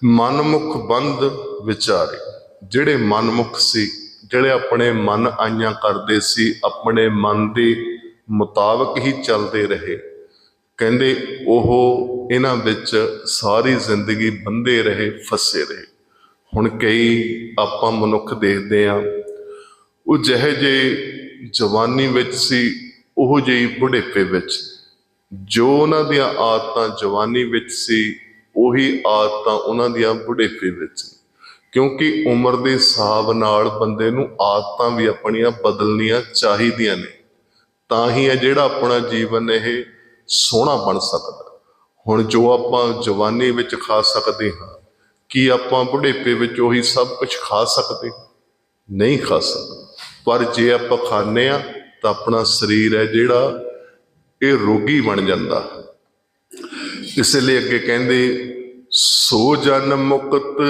Speaker 1: ਮਨਮੁਖ ਬੰਦ ਵਿਚਾਰੇ। ਜਿਹੜੇ ਮਨਮੁਖ ਸੀ, ਜਿਹੜੇ ਆਪਣੇ ਮਨ ਆਈਆਂ ਕਰਦੇ ਸੀ, ਆਪਣੇ ਮਨ ਦੇ ਮੁਤਾਬਕ ਹੀ ਚੱਲਦੇ ਰਹੇ। ਕਹਿੰਦੇ ਉਹ ਇਹਨਾਂ ਵਿੱਚ ਸਾਰੀ ਜ਼ਿੰਦਗੀ ਬੰਦੇ ਰਹੇ, ਫਸੇ ਰਹੇ। ਹੁਣ ਕਈ ਆਪਾਂ ਮਨੁੱਖ ਦੇਖਦੇ ਆ, ਉਹ ਜਿਹੇ ਜੇ ਜਵਾਨੀ ਵਿੱਚ ਸੀ, ਉਹ ਜਿਹੀ ਬੁਢੇਪੇ ਵਿੱਚ। ਜੋ ਉਹਨਾਂ ਦੀਆਂ ਆਦਤਾਂ ਜਵਾਨੀ ਵਿੱਚ ਸੀ, ਉਹੀ ਆਦਤਾਂ ਉਹਨਾਂ ਦੀਆਂ ਬੁਢੇਪੇ ਵਿੱਚ ਕਿਉਂਕਿ ਉਮਰ ਦੇ ਹਿਸਾਬ ਨਾਲ ਬੰਦੇ ਨੂੰ ਆਦਤਾਂ ਵੀ ਆਪਣੀਆਂ ਬਦਲਣੀਆਂ ਚਾਹੀਦੀਆਂ ਨੇ। ਤਾਂ ਹੀ ਹੈ ਜਿਹੜਾ ਆਪਣਾ ਜੀਵਨ ਇਹ ਸੋਹਣਾ ਬਣ ਸਕਦਾ। ਹੁਣ ਜੋ ਆਪਾਂ ਜਵਾਨੀ ਵਿੱਚ ਖਾ ਸਕਦੇ ਹਾਂ, ਕੀ ਆਪਾਂ ਬੁਢੇਪੇ ਵਿੱਚ ਉਹੀ ਸਭ ਕੁਝ ਖਾ ਸਕਦੇ? ਨਹੀਂ ਖਾ ਸਕਦੇ। ਪਰ ਜੇ ਆਪਾਂ ਖਾਂਦੇ ਆ ਤਾਂ ਆਪਣਾ ਸਰੀਰ ਹੈ ਜਿਹੜਾ ਇਹ ਰੋਗੀ ਬਣ ਜਾਂਦਾ ਹੈ। ਇਸ ਲਈ ਅੱਗੇ ਕਹਿੰਦੇ ਸੋ ਜਨ ਮੁਕਤ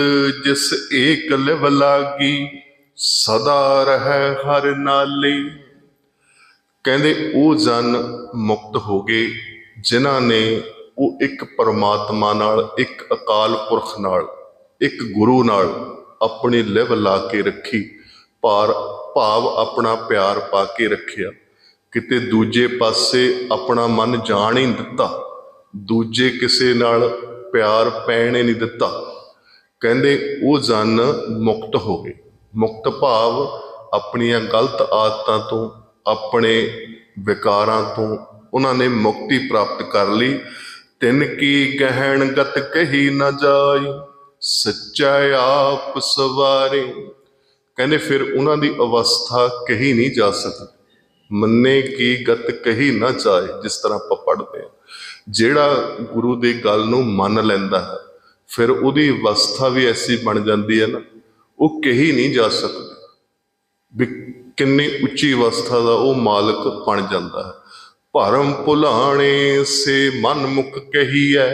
Speaker 1: ਜਿਸ ਏਕ ਲਿਵ ਲਾਗੀ, ਸਦਾ ਰਹਿ ਹਰ ਨਾਲੇ। ਕਹਿੰਦੇ, ਉਹ ਜਨ ਮੁਕਤ ਹੋ ਗਏ, ਜਿਨ੍ਹਾਂ ਨੇ ਉਹ ਇੱਕ ਪਰਮਾਤਮਾ ਨਾਲ, ਇੱਕ ਅਕਾਲ ਪੁਰਖ ਨਾਲ, ਇੱਕ ਗੁਰੂ ਨਾਲ ਆਪਣੀ ਲਿਵ ਲਾ ਕੇ ਰੱਖੀ, ਭਾਰ, ਭਾਵ ਆਪਣਾ ਪਿਆਰ ਪਾ ਕੇ ਰੱਖਿਆ। ਕਿਤੇ ਦੂਜੇ ਪਾਸੇ ਆਪਣਾ ਮਨ ਜਾਣ ਹੀ ਦਿੱਤਾ, ਦੂਜੇ ਕਿਸੇ ਨਾਲ ਪਿਆਰ ਪੈਣੇ ਨਹੀਂ ਦਿੱਤਾ। ਕਹਿੰਦੇ, ਉਹ ਜਨ ਮੁਕਤ ਹੋ ਗਏ। ਮੁਕਤ ਭਾਵ ਆਪਣੀਆਂ ਗਲਤ ਆਦਤਾਂ ਤੋਂ, ਆਪਣੇ ਵਿਕਾਰਾਂ ਤੋਂ ਉਹਨਾਂ ਨੇ ਮੁਕਤੀ ਪ੍ਰਾਪਤ ਕਰ ਲਈ। ਤਿੰਨ ਕੀ ਗਹਿਣ ਗਤ ਕਹੀ ਨਾ ਜਾਈ ਸੱਚਾ ਆਪ ਸਵਾਰੇ। ਕਹਿੰਦੇ, ਫਿਰ ਉਹਨਾਂ ਦੀ ਅਵਸਥਾ ਕਹੀ ਨਹੀਂ ਜਾ ਸਕਦੀ। ਮੰਨੇ ਕੀ ਗਤ ਕਹੀ ਨਾ ਜਾਏ, ਜਿਸ ਤਰ੍ਹਾਂ ਆਪਾਂ ਪੜ੍ਹਦੇ ਹਾਂ। ਜਿਹੜਾ ਗੁਰੂ ਦੀ ਗੱਲ ਨੂੰ ਮੰਨ ਲੈਂਦਾ ਹੈ, ਫਿਰ ਉਹਦੀ ਅਵਸਥਾ ਵੀ ਐਸੀ ਬਣ ਜਾਂਦੀ ਹੈ ਨਾ, ਉਹ ਕਹੀ ਨਹੀਂ ਜਾ ਸਕਦੀ ਵੀ ਕਿੰਨੀ ਉੱਚੀ ਅਵਸਥਾ ਦਾ ਉਹ ਮਾਲਕ ਬਣ ਜਾਂਦਾ ਹੈ। ਭਰਮ ਭੁਲਾਣੇ ਸੇ ਮਨ ਮੁਖ ਕਹੀਐ,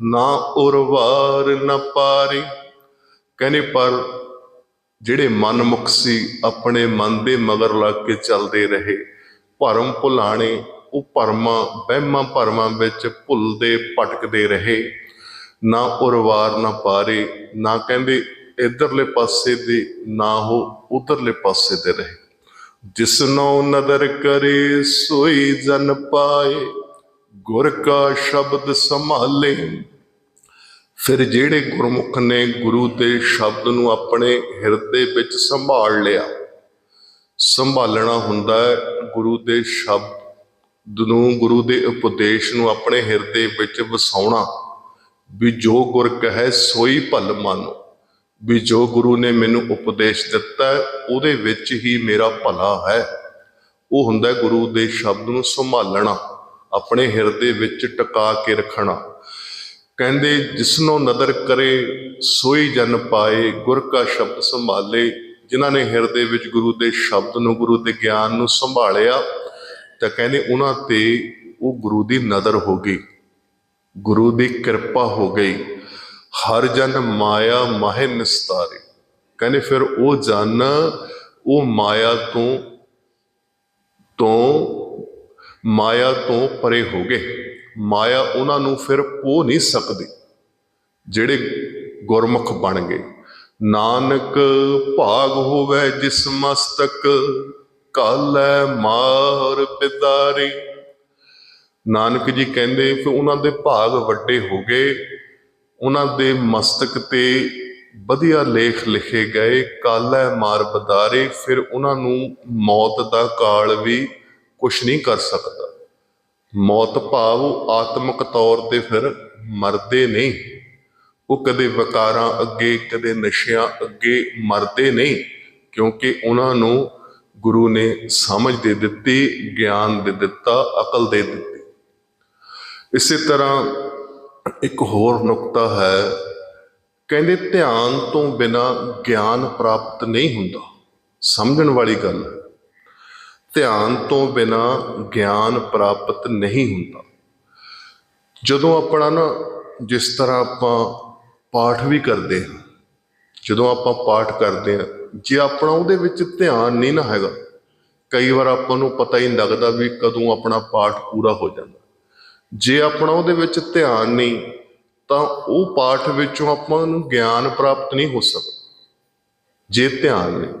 Speaker 1: ਨਾ ਉਰਵਾਰ ਨਾ ਪਾਰੇ। ਕਹਿੰਦੇ, ਪਰ ਜਿਹੜੇ ਮਨਮੁਖ ਸੀ, ਆਪਣੇ ਮਨ ਦੇ ਮਗਰ ਲੱਗ ਕੇ ਚੱਲਦੇ ਰਹੇ। ਭਰਮ ਭੁਲਾਣੇ ਉਹ ਭਰਮਾਂ, ਵਹਿਮਾਂ ਭਰਮਾਂ ਵਿੱਚ ਭੁੱਲਦੇ ਭਟਕਦੇ ਰਹੇ। ਨਾ ਉਰਵਾਰ ਨਾ ਪਾਰੇ, ਨਾ ਕਹਿੰਦੇ ਇਧਰਲੇ ਪਾਸੇ ਦੇ, ਨਾ ਉਹ ਉਧਰਲੇ ਪਾਸੇ ਤੇ ਰਹੇ। ਜਿਸਨੋ ਨਦਰ ਕਰੇ, ਸੋਈ ਜਨ ਪਾਏ, ਗੁਰ ਕਾ ਸ਼ਬਦ ਸੰਭਾਲੇ। ਫਿਰ ਜਿਹੜੇ ਗੁਰਮੁਖ ਨੇ ਗੁਰੂ ਦੇ ਸ਼ਬਦ ਨੂੰ ਆਪਣੇ ਹਿਰਦੇ ਵਿੱਚ ਸੰਭਾਲ ਲਿਆ, ਸੰਭਾਲਣਾ ਹੁੰਦਾ ਹੈ ਗੁਰੂ ਦੇ ਸ਼ਬਦ ਨੂੰ ਗੁਰੂ ਦੇ ਉਪਦੇਸ਼ ਨੂੰ ਆਪਣੇ ਹਿਰਦੇ ਵਿੱਚ ਵਸਾਉਣਾ। ਵੀ ਜੋ ਗੁਰ ਕਹੈ ਸੋਈ ਭਲ ਮਾਨੋ। ਵੀ ਜੋ ਗੁਰੂ ਨੇ ਮੈਨੂੰ ਉਪਦੇਸ਼ ਦਿੱਤਾ ਉਹਦੇ ਵਿੱਚ ਹੀ ਮੇਰਾ ਭਲਾ ਹੈ। ਉਹ ਹੁੰਦਾ ਗੁਰੂ ਦੇ ਸ਼ਬਦ ਨੂੰ ਸੰਭਾਲਣਾ, ਆਪਣੇ ਹਿਰਦੇ ਵਿੱਚ ਟਿਕਾ ਕੇ ਰੱਖਣਾ। ਕਹਿੰਦੇ, ਜਿਸਨੋਂ ਨਦਰ ਕਰੇ, ਸੋਈ ਜਨ ਪਾਏ, ਗੁਰ ਕਾ ਸ਼ਬਦ ਸੰਭਾਲੇ। ਜਿਨ੍ਹਾਂ ਨੇ ਹਿਰਦੇ ਵਿੱਚ ਗੁਰੂ ਦੇ ਸ਼ਬਦ ਨੂੰ, ਗੁਰੂ ਦੇ ਗਿਆਨ ਨੂੰ ਸੰਭਾਲਿਆ ਤਾਂ ਕਹਿੰਦੇ ਉਹਨਾਂ ਤੇ ਉਹ ਗੁਰੂ ਦੀ ਨਜ਼ਰ ਹੋ ਗਈ। ਗੁਰੂ ਦੀ ਕਿਰਪਾ ਹੋ ਗਈ। ਹਰ ਜਨ ਮਾਇਆ ਮਾਹਿ ਨਿਸਤਾਰੇ। ਕਹਿੰਦੇ ਫਿਰ ਉਹ ਜਨ, ਉਹ ਮਾਇਆ ਤੋਂ ਤੋਂ ਮਾਇਆ ਤੋਂ ਪਰੇ ਹੋ ਗਏ। ਮਾਇਆ ਉਹਨਾਂ ਨੂੰ ਫਿਰ ਪੋ ਨਹੀਂ ਸਕਦੀ, ਜਿਹੜੇ ਗੁਰਮੁਖ ਬਣ ਗਏ। ਨਾਨਕ ਭਾਗ ਹੋਵੇ ਜਿਸ ਮਸਤਕ ਕਾਲੈ ਮਾਰ ਬਿਦਾਰੀ ਨਾਨਕ ਜੀ ਕਹਿੰਦੇ ਕਿ ਉਹਨਾਂ ਦੇ ਭਾਗ ਵੱਡੇ ਹੋ ਗਏ। ਉਹਨਾਂ ਦੇ ਮਸਤਕ ਤੇ ਵਧੀਆ ਲੇਖ ਲਿਖੇ ਗਏ। ਕਾਲੈ ਮਾਰ ਬਦਾਰੇ ਫਿਰ ਉਹਨਾਂ ਨੂੰ ਮੌਤ ਦਾ ਕਾਲ ਵੀ ਕੁਝ ਨਹੀਂ ਕਰ ਸਕਦਾ। ਮੌਤ ਭਾਵ ਉਹ ਆਤਮਿਕ ਤੌਰ ਤੇ ਫਿਰ ਮਰਦੇ ਨਹੀਂ। ਉਹ ਕਦੇ ਵਿਕਾਰਾਂ ਅੱਗੇ, ਕਦੇ ਨਸ਼ਿਆਂ ਅੱਗੇ ਮਰਦੇ ਨਹੀਂ, ਕਿਉਂਕਿ ਉਹਨਾਂ ਨੂੰ ਗੁਰੂ ਨੇ ਸਮਝ ਦੇ ਦਿੱਤੀ, ਗਿਆਨ ਦੇ ਦਿੱਤਾ, ਅਕਲ ਦੇ ਦਿੱਤੀ। ਇਸੇ ਤਰ੍ਹਾਂ ਇੱਕ ਹੋਰ ਨੁਕਤਾ ਹੈ, ਕਹਿੰਦੇ ਧਿਆਨ ਤੋਂ ਬਿਨਾ ਗਿਆਨ ਪ੍ਰਾਪਤ ਨਹੀਂ ਹੁੰਦਾ। ਸਮਝਣ ਵਾਲੀ ਗੱਲ ਹੈ। ਧਿਆਨ ਤੋਂ ਬਿਨਾ ਗਿਆਨ ਪ੍ਰਾਪਤ ਨਹੀਂ ਹੁੰਦਾ। ਜਦੋਂ ਆਪਣਾ ਨਾ, ਜਿਸ ਤਰ੍ਹਾਂ ਆਪਾਂ ਪਾਠ ਵੀ ਕਰਦੇ ਹਾਂ, ਜਦੋਂ ਆਪਾਂ ਪਾਠ ਕਰਦੇ ਹਾਂ ਜੇ ਆਪਣਾ ਉਹਦੇ ਵਿੱਚ ਧਿਆਨ ਨਹੀਂ ਨਾ ਹੈਗਾ, ਕਈ ਵਾਰ ਆਪਾਂ ਨੂੰ ਪਤਾ ਹੀ ਨਹੀਂ ਲੱਗਦਾ ਵੀ ਕਦੋਂ ਆਪਣਾ ਪਾਠ ਪੂਰਾ ਹੋ ਜਾਂਦਾ। ਜੇ ਆਪਣਾ ਉਹਦੇ ਵਿੱਚ ਧਿਆਨ ਨਹੀਂ, ਤਾਂ ਉਹ ਪਾਠ ਵਿੱਚੋਂ ਆਪਾਂ ਨੂੰ ਗਿਆਨ ਪ੍ਰਾਪਤ ਨਹੀਂ ਹੋ ਸਕਦਾ। ਜੇ ਧਿਆਨ ਨਹੀਂ,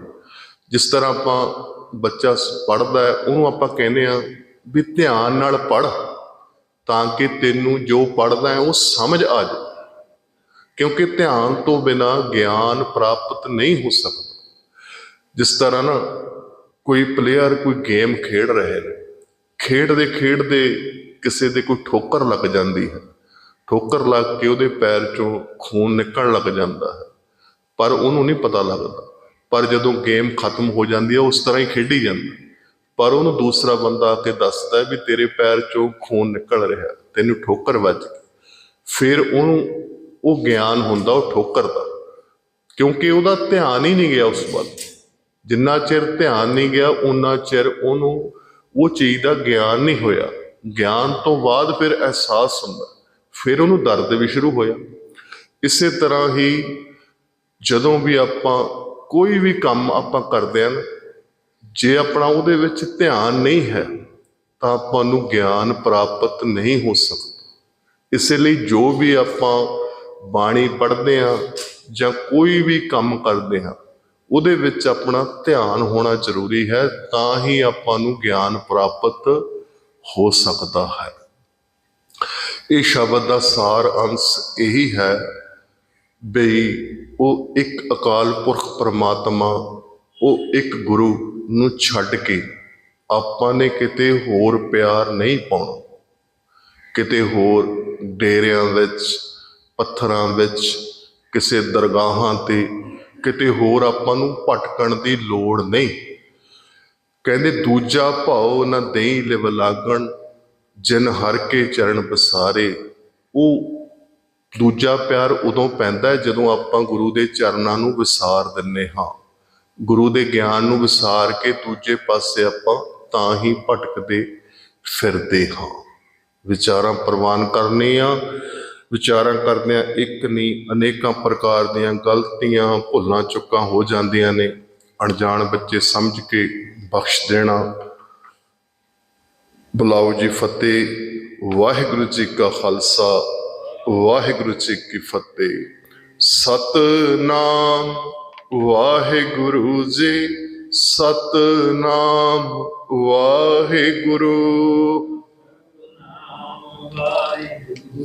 Speaker 1: ਜਿਸ ਤਰ੍ਹਾਂ ਆਪਾਂ ਬੱਚਾ ਪੜ੍ਹਦਾ ਹੈ, ਉਹਨੂੰ ਆਪਾਂ ਕਹਿੰਦੇ ਆ ਵੀ ਧਿਆਨ ਨਾਲ ਪੜ੍ਹ, ਤਾਂ ਕਿ ਤੈਨੂੰ ਜੋ ਪੜ੍ਹਦਾ ਹੈ, ਉਹ ਸਮਝ ਆ ਜਾਵੇ। ਕਿਉਂਕਿ ਧਿਆਨ ਤੋਂ ਬਿਨਾ ਗਿਆਨ ਪ੍ਰਾਪਤ ਨਹੀਂ ਹੋ ਸਕਦਾ। ਜਿਸ ਤਰ੍ਹਾਂ ਨਾ ਕੋਈ ਪਲੇਅਰ ਕੋਈ ਗੇਮ ਖੇਡ ਰਹੇ ਨੇ, ਖੇਡਦੇ ਖੇਡਦੇ ਕਿਸੇ ਦੇ ਕੋਈ ਠੋਕਰ ਲੱਗ ਜਾਂਦੀ ਹੈ। ਠੋਕਰ ਲੱਗ ਕੇ ਉਹਦੇ ਪੈਰ ਚੋਂ ਖੂਨ ਨਿਕਲਣ ਲੱਗ ਜਾਂਦਾ ਹੈ। ਪਰ ਉਹਨੂੰ ਨਹੀਂ ਪਤਾ ਲੱਗਦਾ। ਪਰ ਜਦੋਂ ਗੇਮ ਖਤਮ ਹੋ ਜਾਂਦੀ ਹੈ ਉਸ ਤਰ੍ਹਾਂ ਹੀ ਖੇਡੀ ਜਾਂਦਾ ਪਰ ਉਹਨੂੰ ਦੂਸਰਾ ਬੰਦਾ ਆ ਕੇ ਦੱਸਦਾ ਵੀ ਤੇਰੇ ਪੈਰ ਚੋਂ ਖੂਨ ਨਿਕਲ ਰਿਹਾ ਤੈਨੂੰ ਠੋਕਰ ਵੱਜ ਗਈ। ਫਿਰ ਉਹਨੂੰ ਉਹ ਗਿਆਨ ਹੁੰਦਾ, ਉਹ ਠੋਕਰ ਦਾ ਕਿਉਂਕਿ ਉਹਦਾ ਧਿਆਨ ਹੀ ਨਹੀਂ ਗਿਆ ਉਸ ਵੱਲ। ਜਿੰਨਾ ਚਿਰ ਧਿਆਨ ਨਹੀਂ ਗਿਆ ਉਨਾ ਚਿਰ ਉਹਨੂੰ ਉਹ ਚੀਜ਼ ਦਾ ਗਿਆਨ ਨਹੀਂ ਹੋਇਆ। ਗਿਆਨ ਤੋਂ ਬਾਅਦ ਫਿਰ ਅਹਿਸਾਸ ਹੁੰਦਾ। ਫਿਰ ਉਹਨੂੰ ਦਰਦ ਵੀ ਸ਼ੁਰੂ ਹੋਇਆ। ਇਸੇ ਤਰ੍ਹਾਂ ਹੀ ਜਦੋਂ ਵੀ ਆਪਾਂ ਕੋਈ ਵੀ ਕੰਮ ਆਪਾਂ ਕਰਦੇ ਹਾਂ ਜੇ ਆਪਣਾ ਉਹਦੇ ਵਿੱਚ ਧਿਆਨ ਨਹੀਂ ਹੈ, ਤਾਂ ਆਪਾਂ ਨੂੰ ਗਿਆਨ ਪ੍ਰਾਪਤ ਨਹੀਂ ਹੋ ਸਕਦਾ। ਇਸੇ ਲਈ ਜੋ ਵੀ ਆਪਾਂ ਬਾਣੀ ਪੜ੍ਹਦੇ ਹਾਂ ਜਾਂ ਕੋਈ ਵੀ ਕੰਮ ਕਰਦੇ ਹਾਂ ਉਹਦੇ ਵਿੱਚ ਆਪਣਾ ਧਿਆਨ ਹੋਣਾ ਜ਼ਰੂਰੀ ਹੈ, ਤਾਂ ਹੀ ਆਪਾਂ ਨੂੰ ਗਿਆਨ ਪ੍ਰਾਪਤ ਹੋ ਸਕਦਾ ਹੈ। ਇਹ ਸ਼ਬਦ ਦਾ ਸਾਰ ਅੰਸ਼ ਇਹੀ ਹੈ ਬਈ ਉਹ ਇੱਕ ਅਕਾਲ ਪੁਰਖ ਪਰਮਾਤਮਾ, ਉਹ ਇੱਕ ਗੁਰੂ ਨੂੰ ਛੱਡ ਕੇ ਆਪਾਂ ਨੇ ਕਿਤੇ ਹੋਰ ਪਿਆਰ ਨਹੀਂ ਪਾਉਣਾ। ਕਿਤੇ ਹੋਰ ਡੇਰਿਆਂ ਵਿੱਚ, ਪੱਥਰਾਂ ਵਿੱਚ, ਕਿਸੇ ਦਰਗਾਹਾਂ ਤੇ ਕਿਤੇ ਹੋਰ ਆਪਾਂ ਨੂੰ ਭਟਕਣ ਦੀ ਲੋੜ ਨਹੀਂ। ਕਹਿੰਦੇ, ਦੂਜਾ ਭਾਉ ਨਾ ਦੇਈ ਲਿਵ ਲਾਗਣ, ਜਿਨ ਹਰ ਕੇ ਚਰਨ ਬਸਾਰੇ ਉਹ ਦੂਜਾ ਪਿਆਰ ਉਦੋਂ ਪੈਂਦਾ ਜਦੋਂ ਆਪਾਂ ਗੁਰੂ ਦੇ ਚਰਨਾਂ ਨੂੰ ਵਿਸਾਰ ਦਿੰਨੇ ਹਾਂ। ਗੁਰੂ ਦੇ ਗਿਆਨ ਨੂੰ ਵਿਸਾਰ ਕੇ ਦੂਜੇ ਪਾਸੇ ਆਪਾਂ ਤਾਂ ਹੀ ਭਟਕਦੇ ਫਿਰਦੇ ਹਾਂ। ਵਿਚਾਰਾਂ ਪ੍ਰਵਾਨ ਕਰਨੇ ਕਰਨੀਆਂ ਵਿਚਾਰਾਂ ਕਰਦਿਆਂ ਇੱਕ ਨਹੀਂ ਅਨੇਕਾਂ ਪ੍ਰਕਾਰ ਦੀਆਂ ਗਲਤੀਆਂ ਭੁੱਲਾਂ ਚੁੱਕਾਂ ਹੋ ਜਾਂਦੀਆਂ ਨੇ। ਅਣਜਾਣ ਬੱਚੇ ਸਮਝ ਕੇ ਬਖਸ਼ ਦੇਣਾ। ਬੁਲਾਓ ਜੀ ਫਤਿਹ। ਵਾਹਿਗੁਰੂ ਜੀ ਕਾ ਖਾਲਸਾ। ਵਾਹਿਗੁਰੂ ਜੀ ਕੀ ਫਤਿਹ। ਸਤਨਾਮ। ਵਾਹਿਗੁਰੂ ਜੀ, ਸਤਨਾਮ। ਵਾਹਿਗੁਰੂ।
Speaker 2: ਵਾਹਿਗੁਰੂ